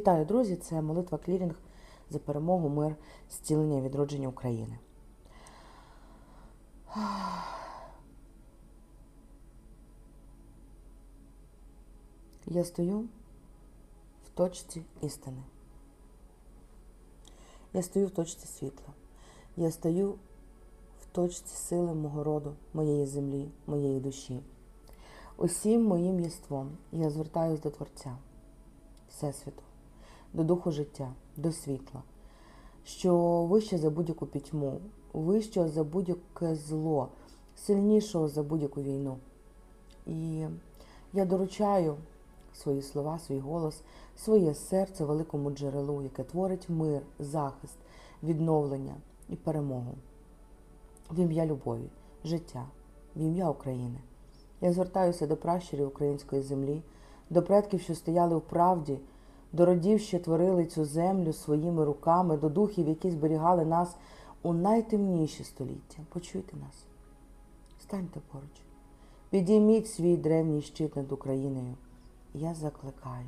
Вітаю, друзі! Це молитва Клірінг за перемогу, мир, зцілення і відродження України. Я стою в точці істини. Я стою в точці світла. Я стою в точці сили мого роду, моєї землі, моєї душі. Усім моїм єством я звертаюсь до Творця, Всесвіту, до духу життя, до світла, що вище за будь-яку пітьму, вище за будь-яке зло, сильнішого за будь-яку війну. І я доручаю свої слова, свій голос, своє серце великому джерелу, яке творить мир, захист, відновлення і перемогу. В ім'я любові, життя, в ім'я України. Я звертаюся до пращурів української землі, до предків, що стояли в правді, до родів, що творили цю землю своїми руками, до духів, які зберігали нас у найтемніші століття. Почуйте нас, станьте поруч, підійміть свій древній щит над Україною. Я закликаю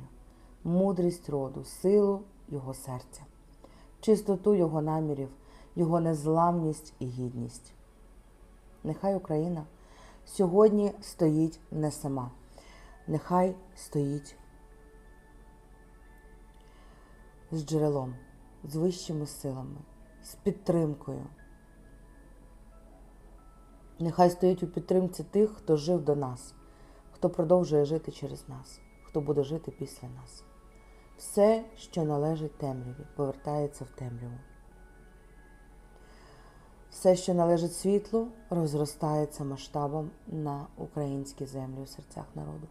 мудрість роду, силу його серця, чистоту його намірів, його незламність і гідність. Нехай Україна сьогодні стоїть не сама, нехай стоїть з джерелом, з вищими силами, з підтримкою. Нехай стоїть у підтримці тих, хто жив до нас, хто продовжує жити через нас, хто буде жити після нас. Все, що належить темряві, повертається в темряву. Все, що належить світлу, розростається масштабом на українські землі у серцях народу.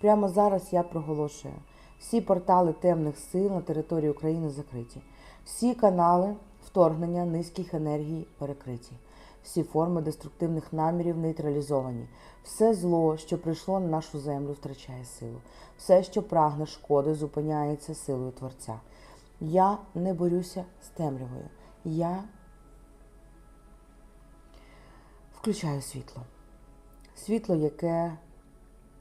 Прямо зараз я проголошую: всі портали темних сил на території України закриті, всі канали вторгнення низьких енергій перекриті, всі форми деструктивних намірів нейтралізовані, все зло, що прийшло на нашу землю, втрачає силу, все, що прагне шкоди, зупиняється силою Творця. Я не борюся з темрявою. Я включаю світло. Світло, яке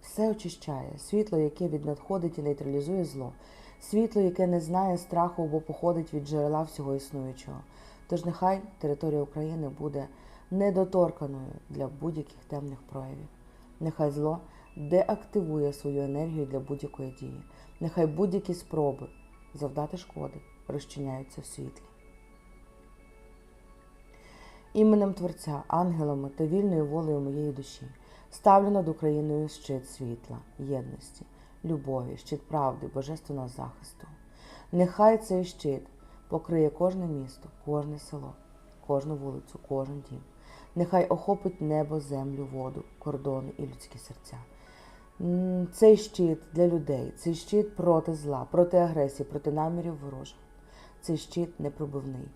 все очищає, світло, яке віднадходить і нейтралізує зло, світло, яке не знає страху, бо походить від джерела всього існуючого. Тож нехай територія України буде недоторканою для будь-яких темних проявів. Нехай зло деактивує свою енергію для будь-якої дії. Нехай будь-які спроби завдати шкоди розчиняються в світлі. Іменем Творця, ангелами та вільною волею моєї душі ставлю над Україною щит світла, єдності, любові, щит правди, божественного захисту. Нехай цей щит покриє кожне місто, кожне село, кожну вулицю, кожен дім. Нехай охопить небо, землю, воду, кордони і людські серця. Цей щит для людей, цей щит проти зла, проти агресії, проти намірів ворожих. Цей щит непробивний.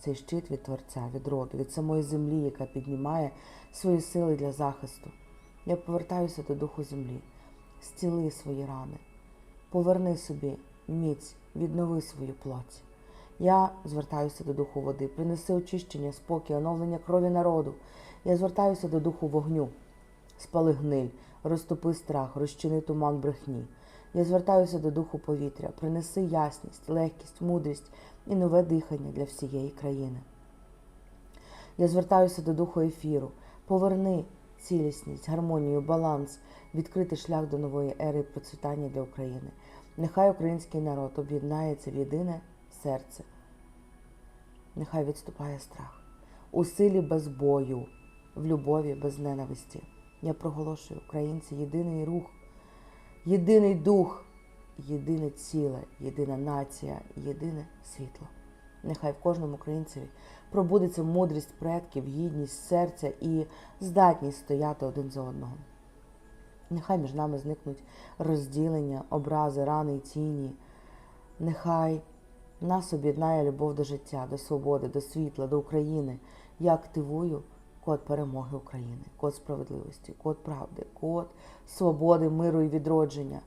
Цей щит від Творця, від роду, від самої землі, яка піднімає свої сили для захисту. Я повертаюся до духу землі, зціли свої рани, поверни собі міць, віднови свою плоть. Я звертаюся до духу води, принеси очищення, спокій, оновлення крові народу. Я звертаюся до духу вогню, спали гниль, розтопи страх, розчини туман брехні. Я звертаюся до духу повітря, принеси ясність, легкість, мудрість і нове дихання для всієї країни. Я звертаюся до духу ефіру, поверни цілісність, гармонію, баланс, відкрити шлях до нової ери процвітання для України. Нехай український народ об'єднається в єдине серце. Нехай відступає страх. У силі без бою, в любові без ненависті. Я проголошую українці єдиний рух, єдиний дух, єдине ціле, єдина нація, єдине світло. Нехай в кожному українцеві пробудеться мудрість предків, гідність серця і здатність стояти один за одного. Нехай між нами зникнуть розділення, образи, рани і тіні. Нехай нас об'єднає любов до життя, до свободи, до світла, до України. Я активую код перемоги України, код справедливості, код правди, код свободи, миру і відродження.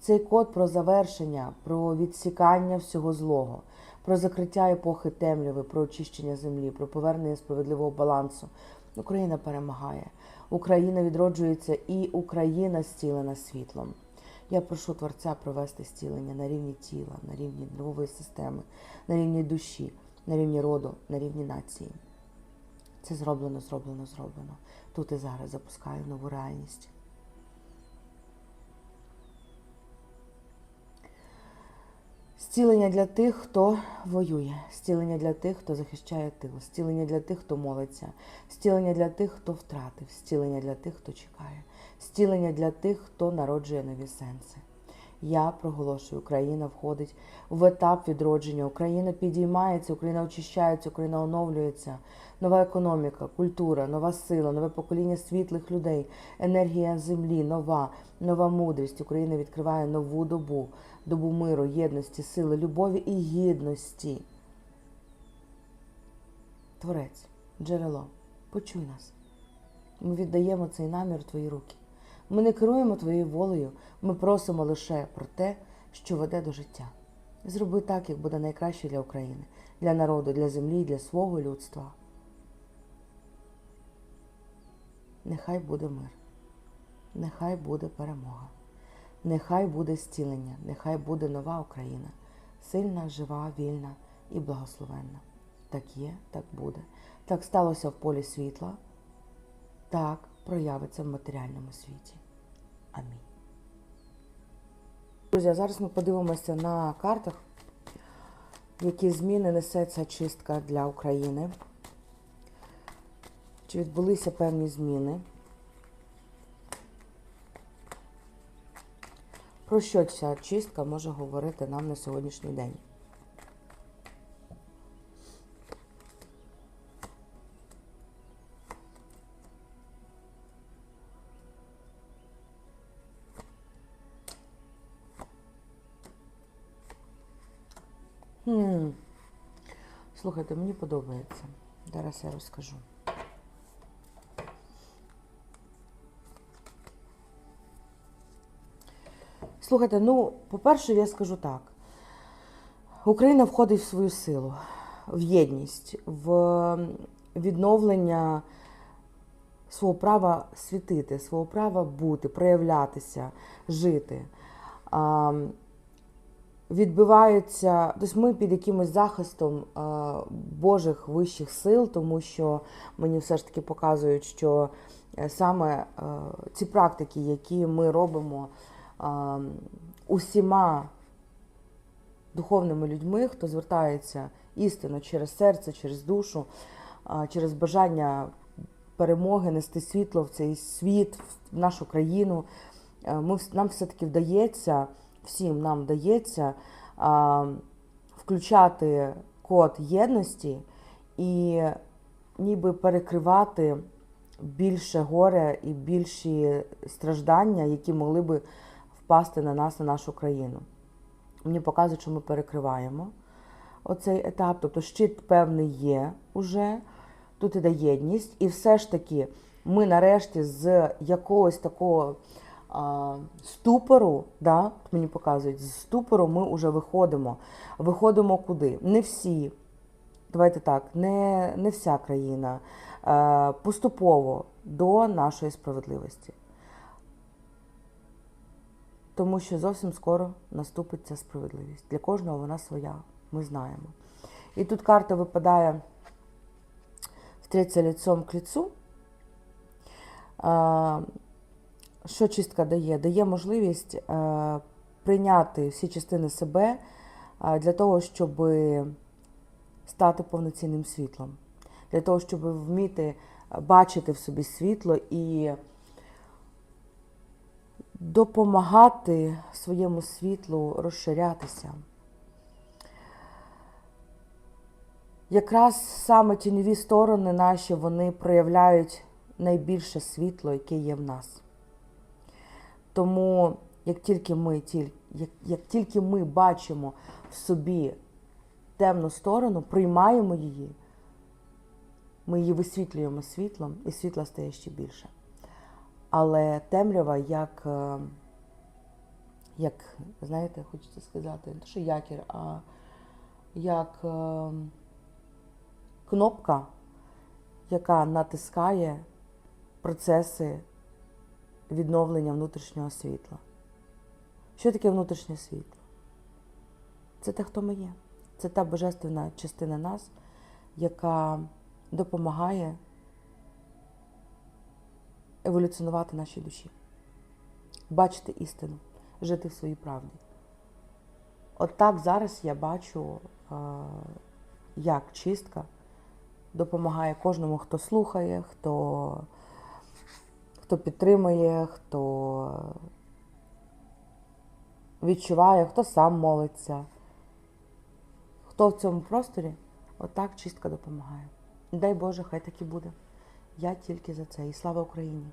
Цей код про завершення, про відсікання всього злого, про закриття епохи темряви, про очищення землі, про повернення справедливого балансу. Україна перемагає. Україна відроджується і Україна зцілена світлом. Я прошу Творця провести зцілення на рівні тіла, на рівні нервової системи, на рівні душі, на рівні роду, на рівні нації. Це зроблено, зроблено, зроблено. Тут і зараз запускаю нову реальність. Зцілення для тих, хто воює, зцілення для тих, хто захищає тил, зцілення для тих, хто молиться, зцілення для тих, хто втратив, зцілення для тих, хто чекає, зцілення для тих, хто народжує нові сенси. Я проголошую, Україна входить в етап відродження. Україна підіймається, Україна очищається, Україна оновлюється. Нова економіка, культура, нова сила, нове покоління світлих людей, енергія землі, нова, нова мудрість. Україна відкриває нову добу, добу миру, єдності, сили, любові і гідності. Творець, джерело, почуй нас. Ми віддаємо цей намір в твої руки. Ми не керуємо твоєю волею, ми просимо лише про те, що веде до життя. Зроби так, як буде найкраще для України, для народу, для землі, для свого людства. Нехай буде мир, нехай буде перемога, нехай буде зцілення, нехай буде нова Україна, сильна, жива, вільна і благословенна. Так є, так буде. Так сталося в полі світла, так проявиться в матеріальному світі. Амінь. Друзі, зараз ми подивимося на картах, які зміни несе ця чистка для України. Чи відбулися певні зміни? Про що ця чистка може говорити нам на сьогоднішній день? Слухайте, мені подобається. Зараз я розкажу. Слухайте, ну, по-перше, я скажу так. Україна входить в свою силу, в єдність, в відновлення свого права світити, свого права бути, проявлятися, жити. А, відбиваються, тобто ми під якимось захистом а, Божих вищих сил, тому що мені все ж таки показують, що е, саме а, ці практики, які ми робимо усіма духовними людьми, хто звертається істинно через серце, через душу, через бажання перемоги, нести світло в цей світ, в нашу країну. Е, Ми, нам все-таки вдається, всім нам вдається включати код єдності і ніби перекривати більше горя і більші страждання, які могли би впасти на нас, на нашу країну. Мені показують, що ми перекриваємо оцей етап, тобто щит певний є уже, тут іде єдність, і все ж таки ми нарешті з якогось такого а, ступору, да, мені показують, з ступору ми вже виходимо. Виходимо куди? Не всі, давайте так, не, не вся країна, е, поступово до нашої справедливості. Тому що зовсім скоро наступить ця справедливість. Для кожного вона своя, ми знаємо. І тут карта випадає встреться лицом к лицу. Що чистка дає? Дає можливість е, прийняти всі частини себе е, для того, щоб стати повноцінним світлом, для того, щоб вміти бачити в собі світло і допомагати своєму світлу розширятися. Якраз саме тіньові сторони наші вони проявляють найбільше світло, яке є в нас. Тому як тільки ми, як, як тільки ми бачимо в собі темну сторону, приймаємо її, ми її висвітлюємо світлом, і світла стає ще більше. Але темрява як, е, як знаєте, хочеться сказати, не те, що якір, а як е, кнопка, яка натискає процеси відновлення внутрішнього світла. Що таке внутрішнє світло? Це те, хто ми є. Це та божественна частина нас, яка допомагає еволюціонувати нашій душі, бачити істину, жити в своїй правді. От так зараз я бачу, е, як чистка допомагає кожному, хто слухає, хто, хто підтримує, хто відчуває, хто сам молиться. Хто в цьому просторі, отак чистка допомагає. Дай Боже, хай так і буде. Я тільки за це. І слава Україні!